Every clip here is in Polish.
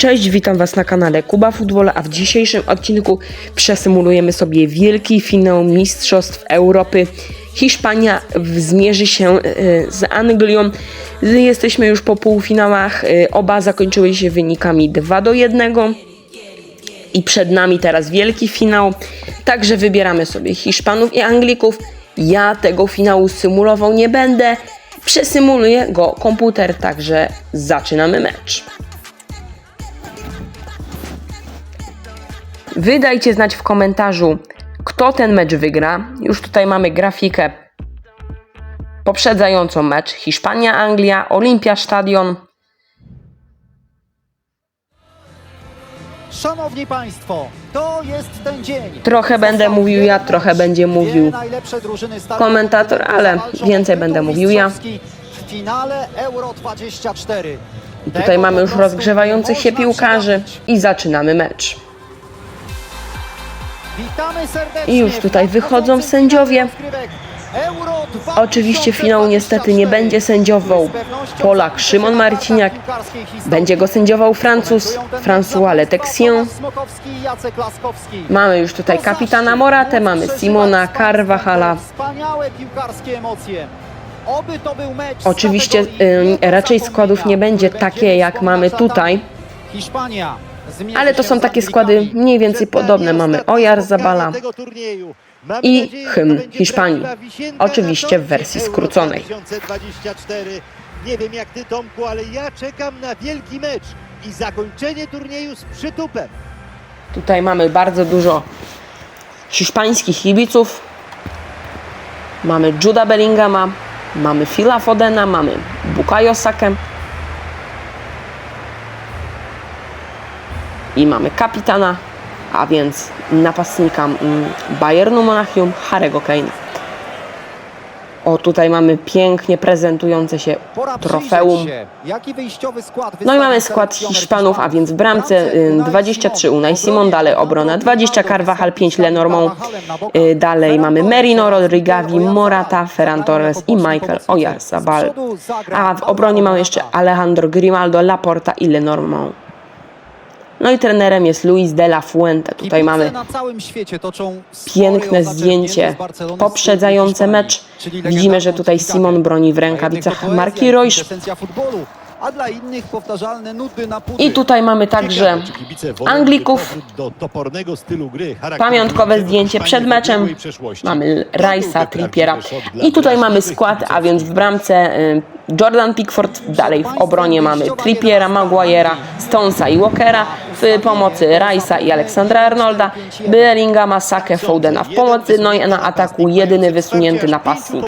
Cześć, witam Was na kanale Kuba Futbol, a w dzisiejszym odcinku przesymulujemy sobie wielki finał Mistrzostw Europy. Hiszpania zmierzy się e, z Anglią. Jesteśmy już po półfinałach. e, Oba zakończyły się wynikami 2 do 1. I przed nami teraz wielki finał. Także wybieramy sobie Hiszpanów i Anglików. Ja tego finału symulował nie będę. Przesymuluje go komputer, także zaczynamy mecz. Wydajcie znać w komentarzu, kto ten mecz wygra. Już tutaj mamy grafikę poprzedzającą mecz Hiszpania-Anglia, Olimpia Stadion. Szanowni Państwo, to jest ten dzień. Trochę będę mówił ja, trochę będzie mówił komentator, ale więcej będę mówił ja. W finale Euro 24. I tutaj mamy już rozgrzewających się piłkarzy i zaczynamy mecz. I już tutaj wychodzą sędziowie. finale rozgrywek Euro 2024. Oczywiście finał niestety nie będzie sędziował Polak Szymon Marciniak. Będzie go sędziował Francuz François Laskowski. Mamy już tutaj kapitana Moratę, mamy Simona Carvajala. Oczywiście raczej składów nie będzie takie jak mamy tutaj. Hiszpania Ale to są takie składy mniej więcej podobne. Mamy Ojar Zabala i hymn Hiszpanii. Oczywiście w wersji skróconej. 2024. Nie wiem jak ty Tomku, ale ja czekam na wielki mecz i zakończenie turnieju z przytupem. Tutaj mamy bardzo dużo hiszpańskich kibiców. Mamy Juda Bellingama, mamy Phila Fodena, mamy Bukayo Sakę. I mamy kapitana, a więc napastnika mm, Bayernu Monachium, Harry'ego Kane'a. O, tutaj mamy pięknie prezentujące się trofeum. No i mamy skład Hiszpanów, a więc w bramce y, Unai 23 Simon, Unai Simon, dalej obrona 20 Carvajal, 5 Lenormand, y, dalej mamy Merino, Rodrigavi, Morata, Ferran Torres i Michael Oyarzabal. A w obronie mamy jeszcze Alejandro Grimaldo, Laporta i Lenormand. No i trenerem jest Luis de la Fuente. Tutaj mamy piękne zdjęcie poprzedzające mecz. Widzimy, że tutaj. Simon broni w rękawicach marki futbolu, a dla innych powtarzalne nudy na pudy. I tutaj mamy także Anglików. Pamiątkowe zdjęcie przed meczem. Mamy byłby Trippiera. I tutaj mamy skład, a więc w bramce y, Jordan Pickford, dalej w obronie mamy Trippiera, Maguire'a, Stonesa i Walkera, w pomocy Rice'a i Aleksandra Arnolda, Bellingama, Sakę, Foudena w pomocy, no i na ataku jedyny wysunięty napastnik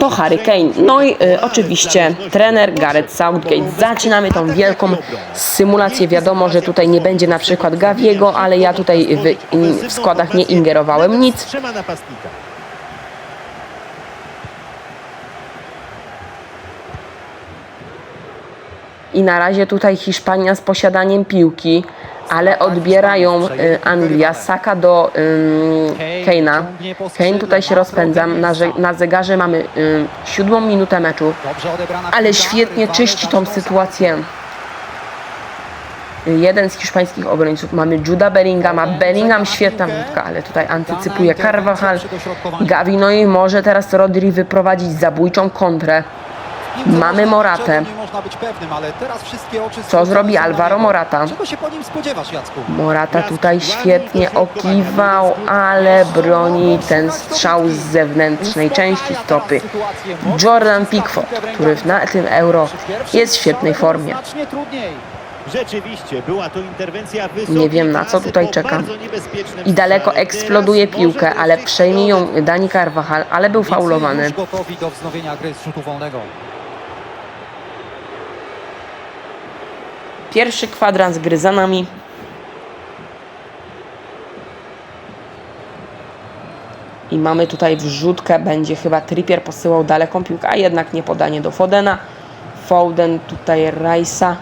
to Harry Kane. No i y, oczywiście trener Gareth Southgate. Zaczynamy tą wielką symulację. Wiadomo, że tutaj nie będzie na przykład Gaviego, ale ja tutaj w, w składach nie ingerowałem nic. I na razie tutaj Hiszpania z posiadaniem piłki, ale odbierają y, Anglia. Saka do Kane'a. Kane tutaj się rozpędza. Na, na zegarze mamy y, siódmą minutę meczu. Ale świetnie czyści tą sytuację. Jeden z hiszpańskich obrońców mamy Juda Bellingama. Bellingham świetna wódka, ale tutaj antycypuje Carvajal. Gavi, no i może teraz Rodri wyprowadzić zabójczą kontrę. Mamy Moratę. Co zrobi Alvaro. Morata? Morata tutaj świetnie okiwał, ale broni ten strzał z zewnętrznej części stopy. Jordan Pickford, który na tym euro jest w świetnej formie. Rzeczywiście, była to interwencja Nie wiem, na co tutaj czekam. I daleko eksploduje piłkę, ale przejmie ją. Dani Carvajal, ale był faulowany. Już gotowi do wznowienia gry z rzutu wolnego. Pierwszy kwadrans gry za nami. I mamy tutaj wrzutkę, będzie chyba Trippier posyłał daleką piłkę, a jednak nie podanie do Fodena. Foden tutaj Rice'a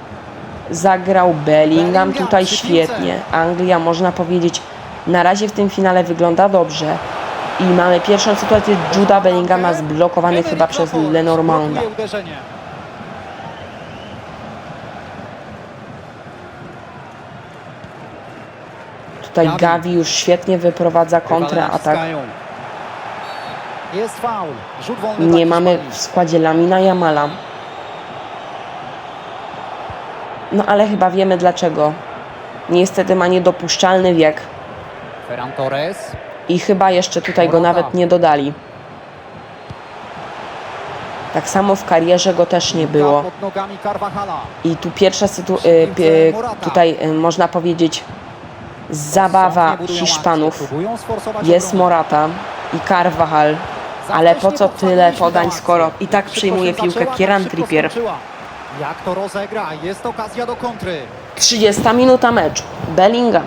zagrał, Bellingham tutaj świetnie. Anglia można powiedzieć na razie w tym finale wygląda dobrze. I mamy pierwszą sytuację Juda Bellinghama zblokowany chyba przez Lenormanda. Tutaj Gavi już świetnie wyprowadza kontratak. Jest faul. Rzut wolny Nie mamy w składzie Lamina Jamala. No ale chyba wiemy dlaczego. Niestety ma niedopuszczalny wiek. Ferran Torres. I chyba jeszcze tutaj go nawet nie dodali. Tak samo w karierze go też nie było. I tu pierwsza sytuacja, tutaj y, można powiedzieć, zabawa Hiszpanów. Jest. Morata i Carvajal, ale po co tyle podań, skoro i tak przyjmuje piłkę tak Kieran Trippier. Jak to rozegra? Jest okazja do kontry. 30 minuta meczu. Bellingham,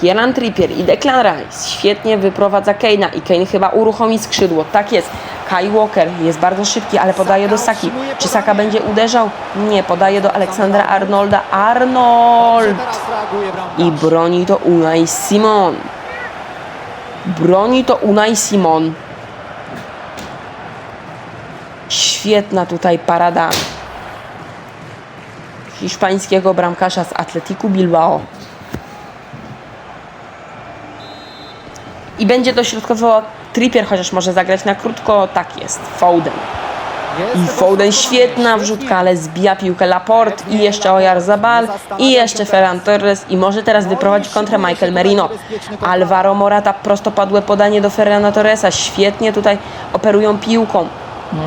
Kieran Trippier i Declan Rice świetnie wyprowadza Keina i Kane chyba uruchomi skrzydło. Tak jest. Kai Walker jest bardzo szybki, ale podaje do Saki. Czy Saka będzie uderzał? Nie, podaje do Aleksandra Arnolda. Arnold! I broni to Unai Simon. Broni to Unai Simon. Świetna tutaj parada hiszpańskiego bramkarza z Atletiku Bilbao. I będzie dośrodkowo Trippier, chociaż może zagrać na krótko. Tak jest, Foden. I Foden świetna wrzutka, ale zbija piłkę Laporte i jeszcze Oyarzabal i jeszcze Ferran Torres i może teraz wyprowadzić kontrę Michael Merino. Alvaro Morata prostopadłe podanie do Ferrana Torresa. Świetnie tutaj operują piłką.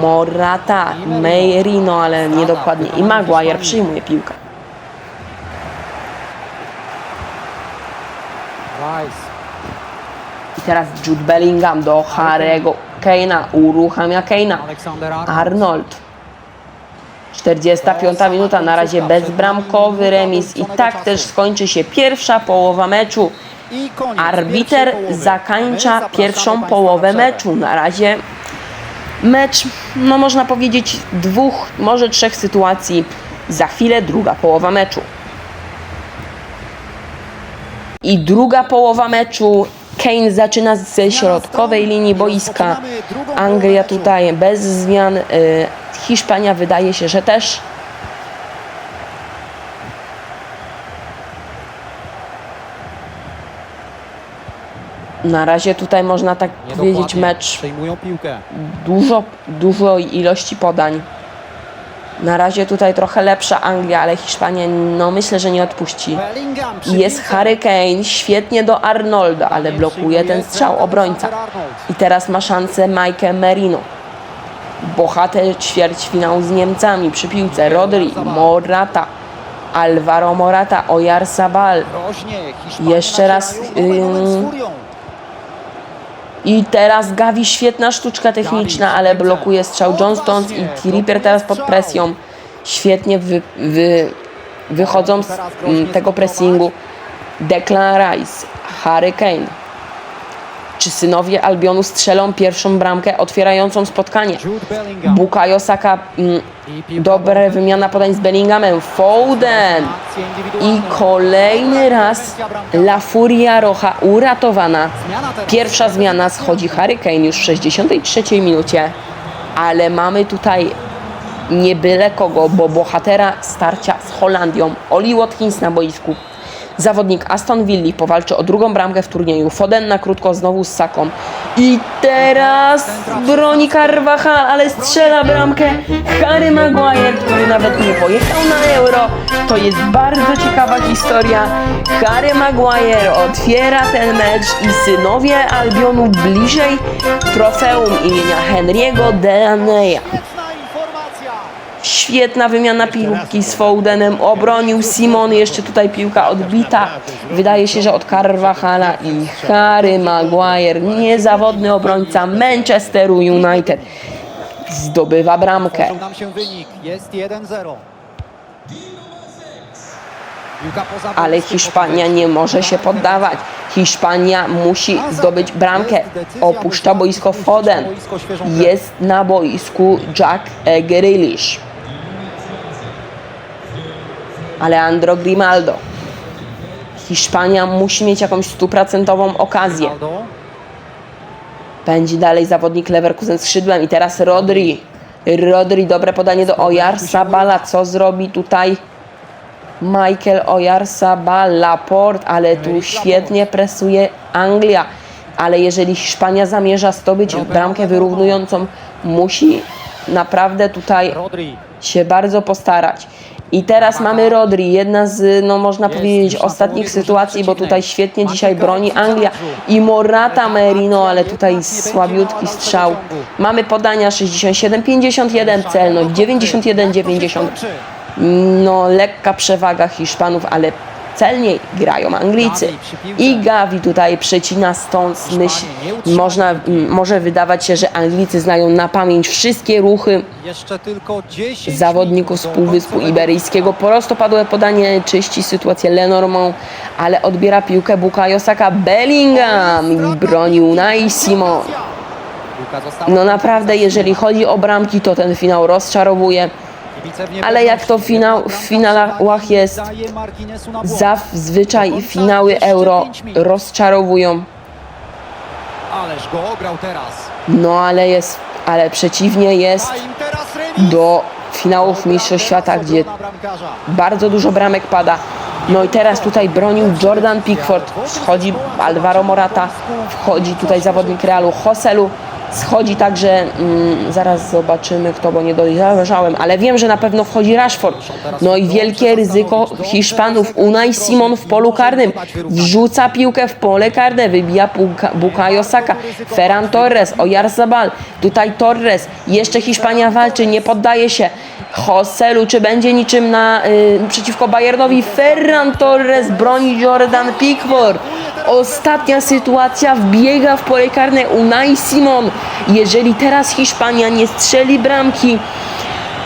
Morata, Merino, ale niedokładnie. I Maguire przyjmuje piłkę. Rice. Teraz Jude Bellingham do Harego Keina. Uruchamia Keina. Arnold. Arnold. 45 minuta, na razie bezbramkowy remis i tak też skończy się pierwsza połowa meczu. Arbiter zapraszamy pierwszą połowę meczu. Na razie mecz, no można powiedzieć, dwóch, może trzech sytuacji. Za chwilę druga połowa meczu. I druga połowa meczu. Kane zaczyna ze środkowej linii boiska. Anglia tutaj bez zmian. y, Hiszpania wydaje się, że też. Na razie tutaj można tak powiedzieć mecz dużo, dużo ilości podań. Na razie tutaj trochę lepsza Anglia, ale Hiszpania no myślę, że nie odpuści. Jest. Harry Kane, świetnie do Arnolda, ale blokuje ten strzał obrońca. I teraz ma szansę Mike Merino. Bohater ćwierćfinału z Niemcami przy piłce. Rodri, Morata, Alvaro Morata, Oyarzabal. Groźnie. Hiszpanie Jeszcze raz, nacierają, I teraz Gavi, świetna sztuczka techniczna, ale blokuje strzał John Stones i Trippier teraz pod presją. Świetnie wy, wy, wychodzą z mm, tego pressingu. Declan Rice, Harry Kane. Czy synowie Albionu strzelą pierwszą bramkę otwierającą spotkanie? Bukayo Saka, mm, wolna. wymiana podań z Bellinghamem. Foden. I kolejny raz La Furia Roja uratowana. Pierwsza zmiana schodzi Harry Kane już w 63 minucie, ale mamy tutaj nie byle kogo, bo bohatera starcia z Holandią, Oli Watkins na boisku. Zawodnik Aston Villa powalczy o drugą bramkę w turnieju. Foden na krótko znowu z Saką. I teraz broni Carvajal, ale strzela bramkę Harry Maguire, który nawet nie pojechał na Euro. To jest bardzo ciekawa historia. Harry Maguire otwiera ten mecz i synowie Albionu bliżej trofeum imienia Henry'ego Deaneya. Świetna wymiana piłki z Fodenem. Obronił Simon. Jeszcze tutaj piłka odbita. Wydaje się, że od Carvajala i Harry Maguire. Niezawodny obrońca Manchesteru United. Zdobywa bramkę. Otworzył nam się wynik. Jest 1-0. Piłka poza Ale Hiszpania nie może się poddawać. Hiszpania musi zdobyć bramkę. Opuszcza boisko Foden. Jest na boisku Jack Grealish. Alejandro Grimaldo. Hiszpania musi mieć jakąś stuprocentową okazję. Będzie dalej zawodnik Leverkusen z skrzydłem i teraz Rodri. Rodri, dobre podanie do Oyarzabala. Co zrobi tutaj Michael Oyarzabal, Laporte, ale tu świetnie presuje Anglia. Ale jeżeli Hiszpania zamierza zdobyć bramkę wyrównującą, musi naprawdę tutaj się bardzo postarać. I teraz mamy Rodri, jedna z, no można powiedzieć, ostatnich sytuacji, bo tutaj świetnie dzisiaj broni Anglia i Morata Merino, ale tutaj słabiutki strzał. Mamy podania 67-51, celność 91-90. No lekka przewaga Hiszpanów, ale celniej grają Anglicy. I Gavi tutaj przecina stąd myśl. Można, m, może wydawać się, że Anglicy znają na pamięć wszystkie ruchy Jeszcze tylko 10 zawodników z Półwyspu Iberyjskiego. Prostopadłe podanie czyści sytuację Lenormand, ale odbiera piłkę Bukayo Saka Bellingham i broni Unai Simon. No naprawdę, jeżeli chodzi o bramki, to ten finał rozczarowuje. Ale jak to finał- w finałach jest. Zazwyczaj finały Euro rozczarowują. Ależ go ograł teraz. No ale jest, ale przeciwnie jest do finałów Mistrzostw Świata, gdzie bardzo dużo bramek pada. No i teraz tutaj bronił Jordan Pickford, wchodzi Alvaro Morata, wchodzi tutaj zawodnik Realu Hoselu, schodzi także, mm, zaraz zobaczymy kto, bo nie dojrzałem, ale wiem, że na pewno wchodzi Rashford. No i wielkie ryzyko Hiszpanów, Unai Simon w polu karnym, wrzuca piłkę w pole karne, wybija Buka- Bukayo Saka, Ferran Torres, Oyarzabal, tutaj Torres, jeszcze Hiszpania walczy, nie poddaje się, Hoselu, czy będzie niczym na, y, przeciwko Bayernowi, Ferran Torres broni Jordan Pickford, ostatnia sytuacja, wbiega w pole karne Unai Simon, jeżeli teraz Hiszpania nie strzeli bramki,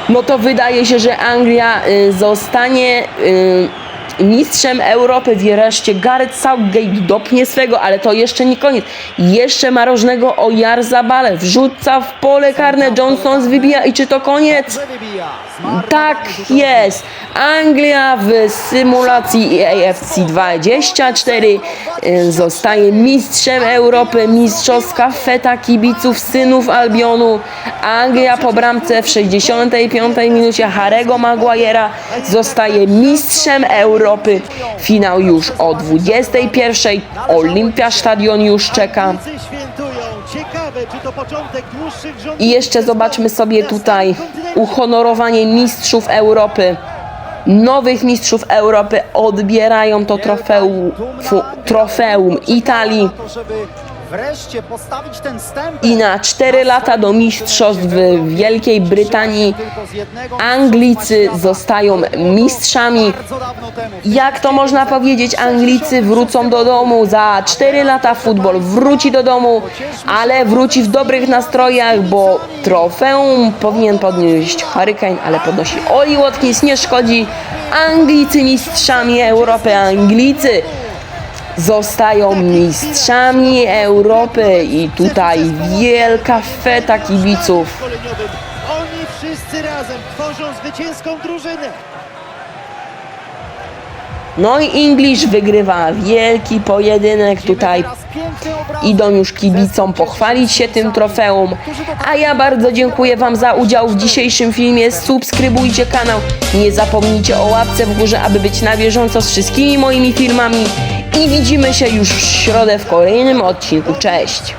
no to wydaje się, że Anglia y, zostanie y, mistrzem Europy. Wreszcie Gareth Southgate dopnie swego, ale to jeszcze nie koniec. Jeszcze ma rożnego Oyarzabale. Wrzuca w pole karne, Johnson wybija i czy to koniec? Tak jest. Anglia w symulacji AFC 24 y, zostaje mistrzem Europy, mistrzowska feta kibiców synów Albionu. Anglia po bramce w 65 minucie Harego Maguire'a zostaje mistrzem Europy. Finał już o 21. Olimpia Stadion już czeka. I jeszcze zobaczmy sobie tutaj uhonorowanie mistrzów Europy. Nowych mistrzów Europy odbierają to trofeum, trofeum Italii wreszcie postawić ten stempel. i na 4 lata do mistrzostw w Wielkiej Brytanii Anglicy zostają mistrzami. Jak to można powiedzieć, Anglicy wrócą do domu. Za 4 lata futbol wróci do domu, ale wróci w dobrych nastrojach, bo trofeum powinien podnieść Hurricane, ale podnosi Oli Watkins, nie szkodzi. Anglicy mistrzami Europy, Anglicy zostają mistrzami Europy i tutaj wielka feta kibiców. Oni wszyscy razem tworzą zwycięską drużynę. No i English wygrywa wielki pojedynek tutaj. Idą już kibicom pochwalić się tym trofeum. A ja bardzo dziękuję Wam za udział w dzisiejszym filmie. Subskrybujcie kanał. Nie zapomnijcie o łapce w górze, aby być na bieżąco z wszystkimi moimi filmami. I widzimy się już w środę w kolejnym odcinku. Cześć!